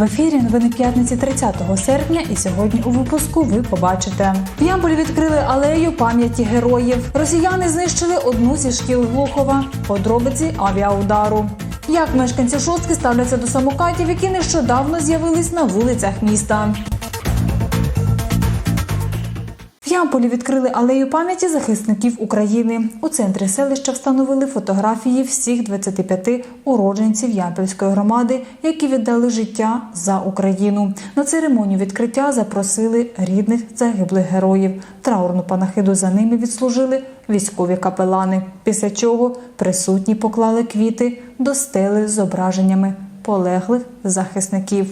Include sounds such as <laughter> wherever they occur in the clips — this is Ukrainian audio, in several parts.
В ефірі новини п'ятниці 30 серпня, і сьогодні у випуску ви побачите. В Ямполі відкрили алею пам'яті героїв. Росіяни знищили одну зі шкіл Глухова. Подробиці авіаудару. Як мешканці шостки ставляться до самокатів, які нещодавно з'явились на вулицях міста. Ямполі відкрили алею пам'яті захисників України. У центрі селища встановили фотографії всіх 25 уродженців Ямпільської громади, які віддали життя за Україну. На церемонію відкриття запросили рідних загиблих героїв. Траурну панахиду за ними відслужили військові капелани. Після чого присутні поклали квіти до стели з зображеннями полеглих захисників.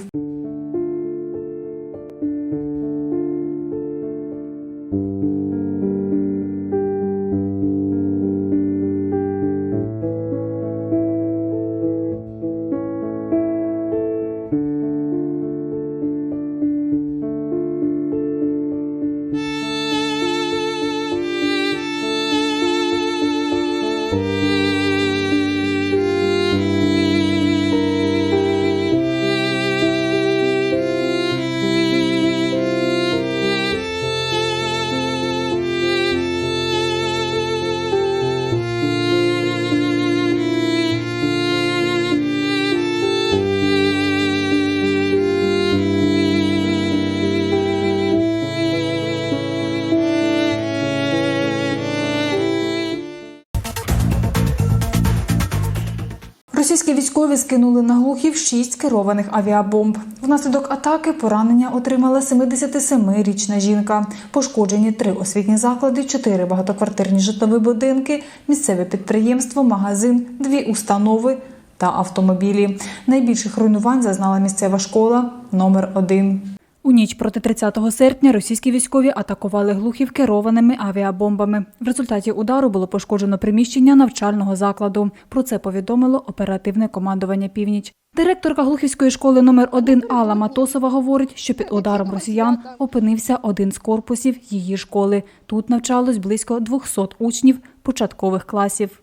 Російські військові скинули на глухів шість керованих авіабомб. Внаслідок атаки поранення отримала 77-річна жінка. Пошкоджені три освітні заклади, чотири багатоквартирні житлові будинки, місцеве підприємство, магазин, дві установи та автомобілі. Найбільших руйнувань зазнала місцева школа номер 1 у ніч проти 30 серпня російські військові атакували глухів керованими авіабомбами. В результаті удару було пошкоджено приміщення навчального закладу. Про це повідомило оперативне командування Північ. Директорка глухівської школи номер 1 Алла Матосова говорить, що під ударом росіян опинився один з корпусів її школи. Тут навчалось близько 200 учнів початкових класів.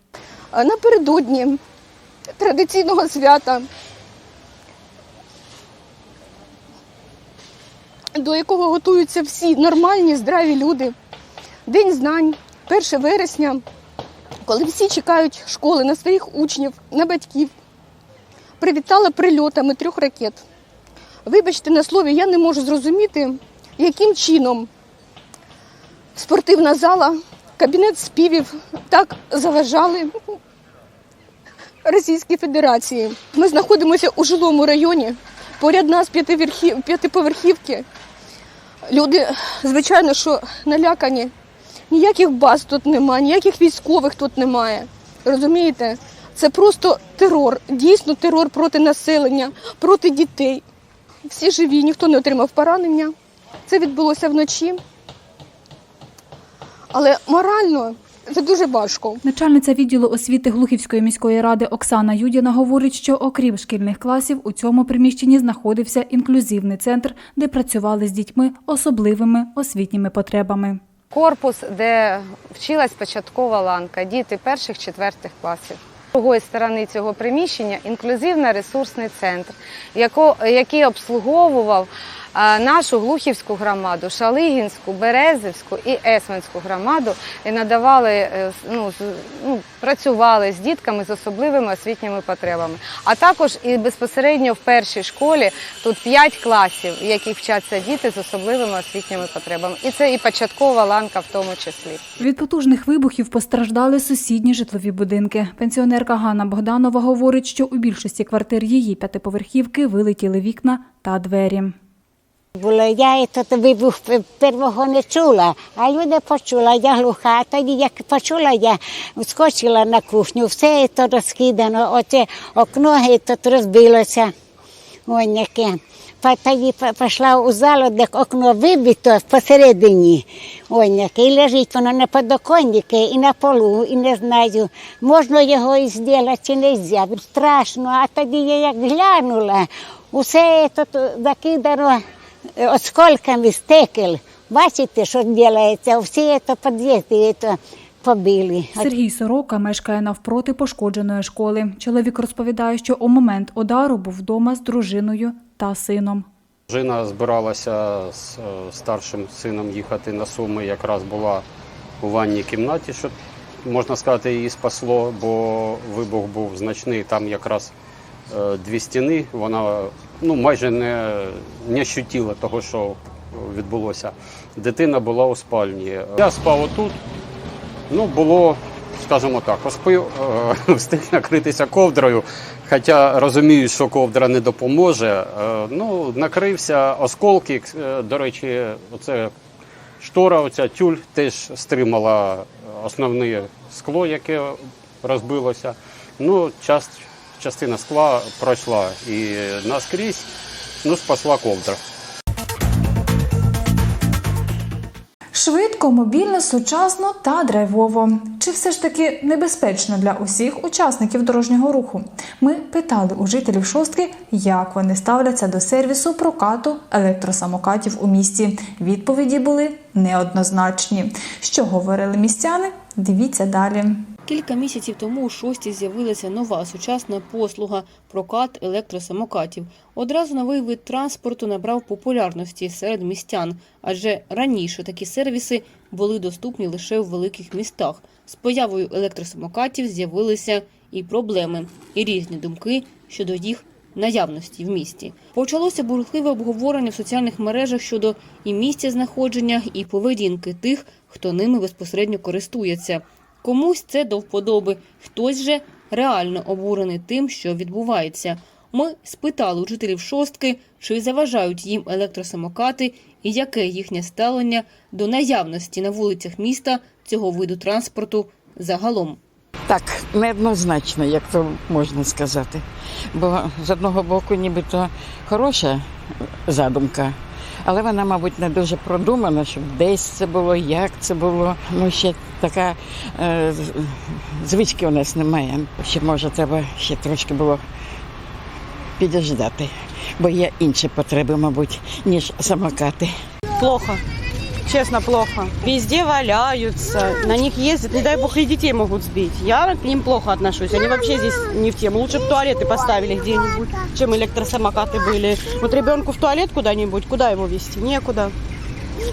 Напередодні традиційного свята, до якого готуються всі нормальні, здраві люди. День знань, 1 вересня, коли всі чекають школи на своїх учнів, на батьків, привітала прильотами трьох ракет. Вибачте на слові, я не можу зрозуміти, яким чином спортивна зала, кабінет співів так заважали Російській Федерації. Ми знаходимося у жилому районі, поряд нас п'ятиповерхівки. Люди, звичайно, що налякані. Ніяких баз тут немає, ніяких військових тут немає. Розумієте? Це просто терор, дійсно терор проти населення, проти дітей. Всі живі, ніхто не отримав поранення. Це відбулося вночі. Але морально це дуже важко. Начальниця відділу освіти Глухівської міської ради Оксана Юдіна говорить, що окрім шкільних класів у цьому приміщенні знаходився інклюзивний центр, де працювали з дітьми особливими освітніми потребами. корпус, де вчилась початкова ланка, діти перших четвертих класів. З другої сторони цього приміщення інклюзивно-ресурсний центр, яко- який обслуговував нашу Глухівську громаду, Шалигінську, Березівську і Есманську громаду і надавали, е, ну, ну, працювали з дітками з особливими освітніми потребами. А також і безпосередньо в першій школі тут 5 класів, в яких вчаться діти з особливими освітніми потребами. І це і початкова ланка в тому числі. Від потужних вибухів постраждали сусідні житлові будинки. Пенсіонерка Ганна Богданова говорить, що у більшості квартир її п'ятиповерхівки вилетіли вікна та двері. Було я і тут вибух п- первого не чула, а люди почула, я глуха. А тоді, як почула, я скочила на кухню, все це розкидано, оце окно і тут розбилося. Ось яке. Тоді пішла у залу, де окно вибито посередині. Ось яке. І лежить воно на подоконнику і на полу, і не знаю, можна його і зробити чи не можна. Страшно, а тоді я як глянула, усе тут закидано осколками стекол. Бачите, що робиться? Всі це під'їзди, це побили. Сергій Сорока мешкає навпроти пошкодженої школи. Чоловік розповідає, що у момент удару був вдома з дружиною та сином. Жина збиралася з е, старшим сином їхати на Суми, якраз була у ванній кімнаті, що можна сказати, її спасло, бо вибух був значний. Там якраз дві стіни. Вона ну, майже не, не ощутила того, що відбулося. Дитина була у спальні. Я спав отут. Ну, було, скажімо так, поспив, е, <laughs> встиг накритися ковдрою. Хоча розумію, що ковдра не допоможе. Е, Ну, накрився осколки. Е, До речі, оце штора, оця тюль теж стримала основне скло, яке розбилося. Ну, част, частина скла пройшла і наскрізь ну, спасла ковдра. Швидко, мобільно, сучасно та драйвово. Чи все ж таки небезпечно для усіх учасників дорожнього руху? Ми питали у жителів шостки, як вони ставляться до сервісу прокату електросамокатів у місті. Відповіді були неоднозначні. Що говорили містяни? Дивіться далі. Кілька місяців тому у шості з'явилася нова сучасна послуга прокат електросамокатів. Одразу новий вид транспорту набрав популярності серед містян, адже раніше такі сервіси були доступні лише в великих містах. З появою електросамокатів з'явилися і проблеми, і різні думки щодо їх наявності в місті. Почалося бурхливе обговорення в соціальних мережах щодо і місця знаходження, і поведінки тих, хто ними безпосередньо користується. Комусь це до вподоби, хтось же реально обурений тим, що відбувається. Ми спитали у жителів шостки, чи заважають їм електросамокати і яке їхнє ставлення до наявності на вулицях міста цього виду транспорту загалом. Так, неоднозначно, як то можна сказати. Бо з одного боку, нібито хороша задумка, але вона, мабуть, не дуже продумана, щоб десь це було, як це було. Ну, ще така е, звички у нас немає. Ще може треба ще трошки було підождати, бо є інші потреби, мабуть, ніж самокати. Плохо. Честно, плохо. Везде валяются, на них ездят, не дай бог и детей могут сбить. Я к ним плохо отношусь, они вообще здесь не в тему. Лучше бы туалеты поставили где-нибудь, чем электросамокаты были. Вот ребенку в туалет куда-нибудь, куда его вести? Некуда.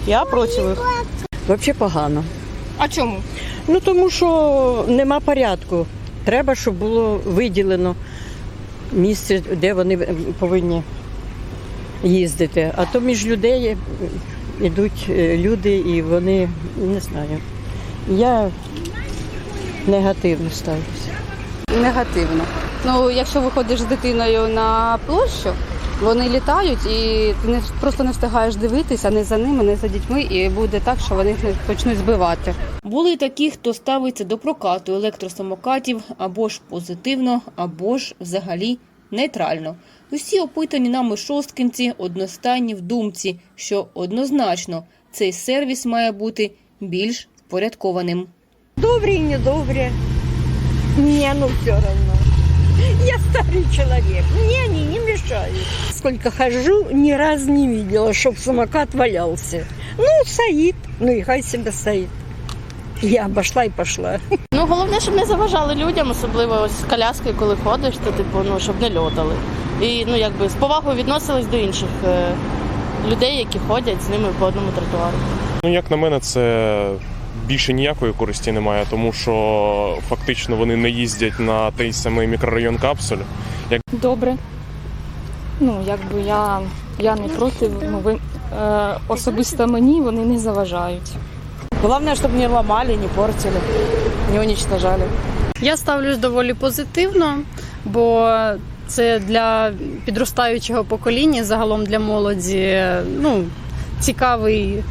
Я против их. Взагалі погано. А чому? Ну тому що нема порядку. Треба, щоб було виділено місце, де вони повинні їздити. А то між людей йдуть е, люди і вони не знаю. Я негативно ставлюся. Негативно. Ну, якщо виходиш з дитиною на площу, вони літають і ти не, просто не встигаєш дивитися не за ними, не за дітьми, і буде так, що вони їх почнуть збивати. Були такі, хто ставиться до прокату електросамокатів або ж позитивно, або ж взагалі нейтрально. Усі опитані нами шосткинці одностайні в думці, що однозначно цей сервіс має бути більш впорядкованим. Добрые и недобрые. Мне ну все равно. Я старый человек, мне они не мешают. Сколько хожу, ни разу не видела, чтобы самокат валялся. Ну, стоит, ну и хай себе стоит. Я обошла и пошла. Ну, головне, щоб не заважали людям, особливо ось з коляскою, коли ходиш, то типу, ну, щоб не льотали. І ну, якби з повагою відносились до інших е, людей, які ходять з ними по одному тротуару. Ну, як на мене, це більше ніякої користі немає, тому що фактично вони не їздять на той самий мікрорайон капсуль. Як... Добре. Ну, якби я, я не проти, ну, ви, е, особисто мені вони не заважають. Главное, чтобы не ломали, не портили, не уничтожали. Я ставлюсь доволі позитивно, бо це для підростаючого покоління, загалом для молоді, ну, цікавий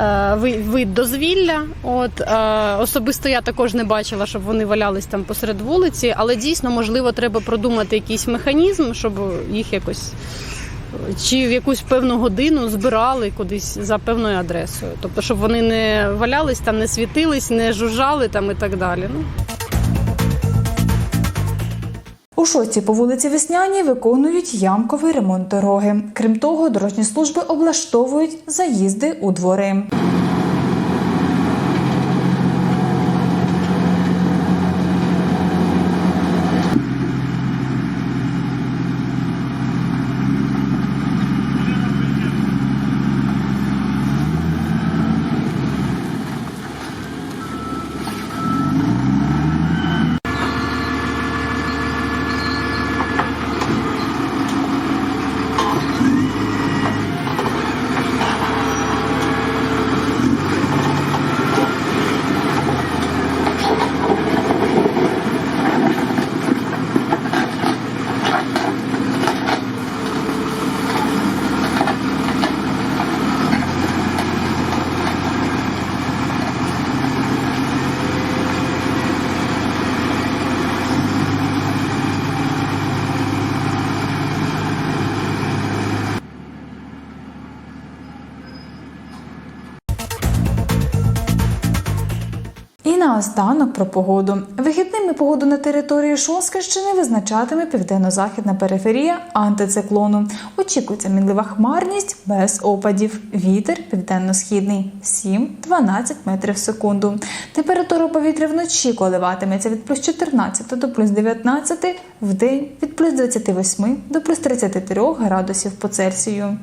е, вид дозвілля. От е, особисто я також не бачила, щоб вони валялись там посеред вулиці, але дійсно можливо треба продумати якийсь механізм, щоб їх якось. Чи в якусь певну годину збирали кудись за певною адресою, тобто, щоб вони не валялись там, не світились, не жужжали там і так далі. Ну У шоці по вулиці Весняній виконують ямковий ремонт дороги. Крім того, дорожні служби облаштовують заїзди у двори. Наостанок про погоду. Вихідними погоду на території Шосткинщини визначатиме південно-західна периферія антициклону. Очікується мінлива хмарність без опадів. Вітер південно-східний 7-12 метрів в секунду. Температура повітря вночі коливатиметься від плюс 14 до плюс 19, в день від плюс 28 до плюс 33 градусів по Цельсію.